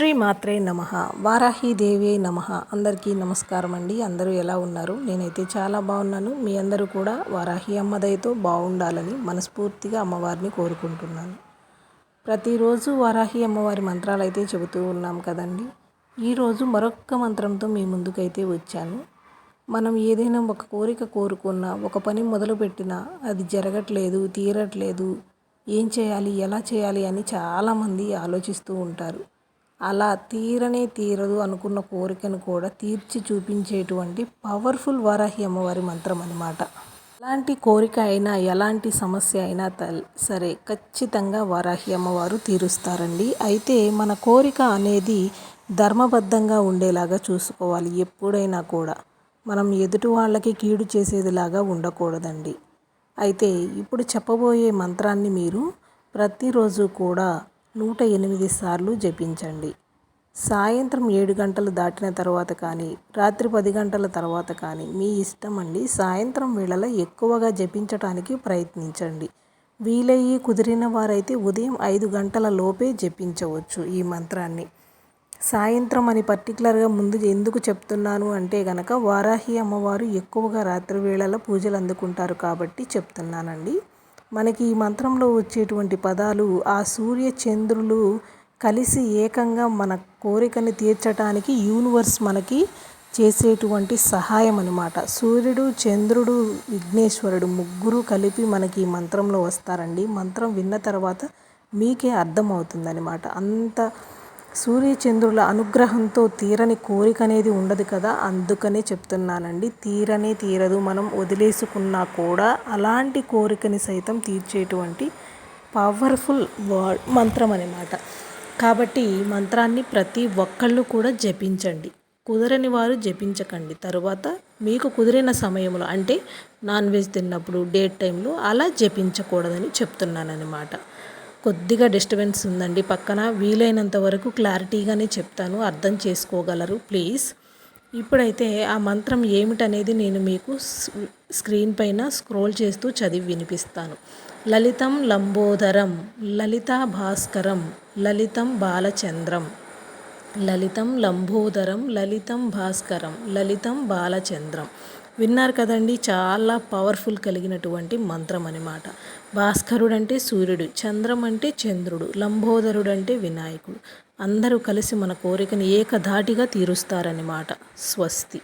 శ్రీ మాత్రే నమ. వారాహిదేవి నమ. అందరికీ నమస్కారం అండి. అందరూ ఎలా ఉన్నారు? నేనైతే చాలా బాగున్నాను. మీ అందరూ కూడా వారాహి అమ్మదయతో బాగుండాలని మనస్ఫూర్తిగా అమ్మవారిని కోరుకుంటున్నాను. ప్రతిరోజు వారాహి అమ్మవారి మంత్రాలు అయితే చెబుతూ ఉన్నాం కదండి. ఈరోజు మరొక్క మంత్రంతో మీ ముందుకైతే వచ్చాను. మనం ఏదైనా ఒక కోరిక కోరుకున్నా ఒక పని మొదలుపెట్టినా అది జరగట్లేదు తీరట్లేదు ఏం చేయాలి ఎలా చేయాలి అని చాలామంది ఆలోచిస్తూ ఉంటారు. అలా తీరనే తీరదు అనుకున్న కోరికను కూడా తీర్చి చూపించేటువంటి పవర్ఫుల్ వారాహి అమ్మవారి మంత్రం అనమాట ఎలాంటి కోరిక అయినా ఎలాంటి సమస్య అయినా సరే ఖచ్చితంగా వారాహి అమ్మవారు తీరుస్తారండి. అయితే మన కోరిక అనేది ధర్మబద్ధంగా ఉండేలాగా చూసుకోవాలి ఎప్పుడైనా కూడా. మనం ఎదుటి వాళ్ళకి కీడు చేసేదిలాగా ఉండకూడదండి. అయితే ఇప్పుడు చెప్పబోయే మంత్రాన్ని మీరు ప్రతిరోజు కూడా నూట ఎనిమిది సార్లు జపించండి. సాయంత్రం ఏడు గంటలు దాటిన తర్వాత కానీ రాత్రి పది గంటల తర్వాత కానీ మీ ఇష్టం అండి. సాయంత్రం వేళలో ఎక్కువగా జపించటానికి ప్రయత్నించండి. వీలయ్యి కుదిరిన వారైతే ఉదయం ఐదు గంటల లోపే జపించవచ్చు ఈ మంత్రాన్ని. సాయంత్రం అని పర్టికులర్గా ముందు ఎందుకు చెప్తున్నాను అంటే గనక వారాహి అమ్మవారు ఎక్కువగా రాత్రి వేళలో పూజలు అందుకుంటారు కాబట్టి చెప్తున్నానండి. మనకి ఈ మంత్రంలో వచ్చేటువంటి పదాలు ఆ సూర్య చంద్రులు కలిసి ఏకంగా మన కోరికని తీర్చడానికి యూనివర్స్ మనకి చేసేటువంటి సహాయం అనమాట సూర్యుడు చంద్రుడు విఘ్నేశ్వరుడు ముగ్గురు కలిపి మనకి ఈ మంత్రంలో వస్తారండి. మంత్రం విన్న తర్వాత మీకే అర్థమవుతుందనమాట అంత సూర్యచంద్రుల అనుగ్రహంతో తీరని కోరిక అనేది ఉండదు కదా అందుకనే చెప్తున్నానండి. తీరనే తీరదు మనం వదిలేసుకున్నా కూడా అలాంటి కోరికని సైతం తీర్చేటువంటి పవర్ఫుల్ వర్డ్ మంత్రం అనమాట కాబట్టి ఈ మంత్రాన్ని ప్రతి ఒక్కళ్ళు కూడా జపించండి. కుదరని వారు జపించకండి. తరువాత మీకు కుదిరిన సమయంలో అంటే నాన్ వెజ్ తిన్నప్పుడు డేట్ టైంలో అలా జపించకూడదని చెప్తున్నానమాట కొద్దిగా డిస్టర్బెన్స్ ఉందండి. పక్కన వీలైనంత వరకు క్లారిటీగానే చెప్తాను. అర్థం చేసుకోగలరు ప్లీజ్. ఇప్పుడైతే ఆ మంత్రం ఏమిటనేది నేను మీకు స్క్రీన్ పైన స్క్రోల్ చేస్తూ చదివి వినిపిస్తాను. లలితం లంబోదరం లలితా భాస్కరం లలితం బాలచంద్రం. లలితం లంబోదరం లలితం భాస్కరం లలితం బాలచంద్రం. విన్నారు కదండి చాలా పవర్ఫుల్ కలిగినటువంటి మంత్రం అనమాట భాస్కరుడు అంటే సూర్యుడు చంద్రం అంటే చంద్రుడు లంబోదరుడు అంటే వినాయకుడు. అందరూ కలిసి మన కోరికని ఏకధాటిగా తీరుస్తారన్నమాట. స్వస్తి.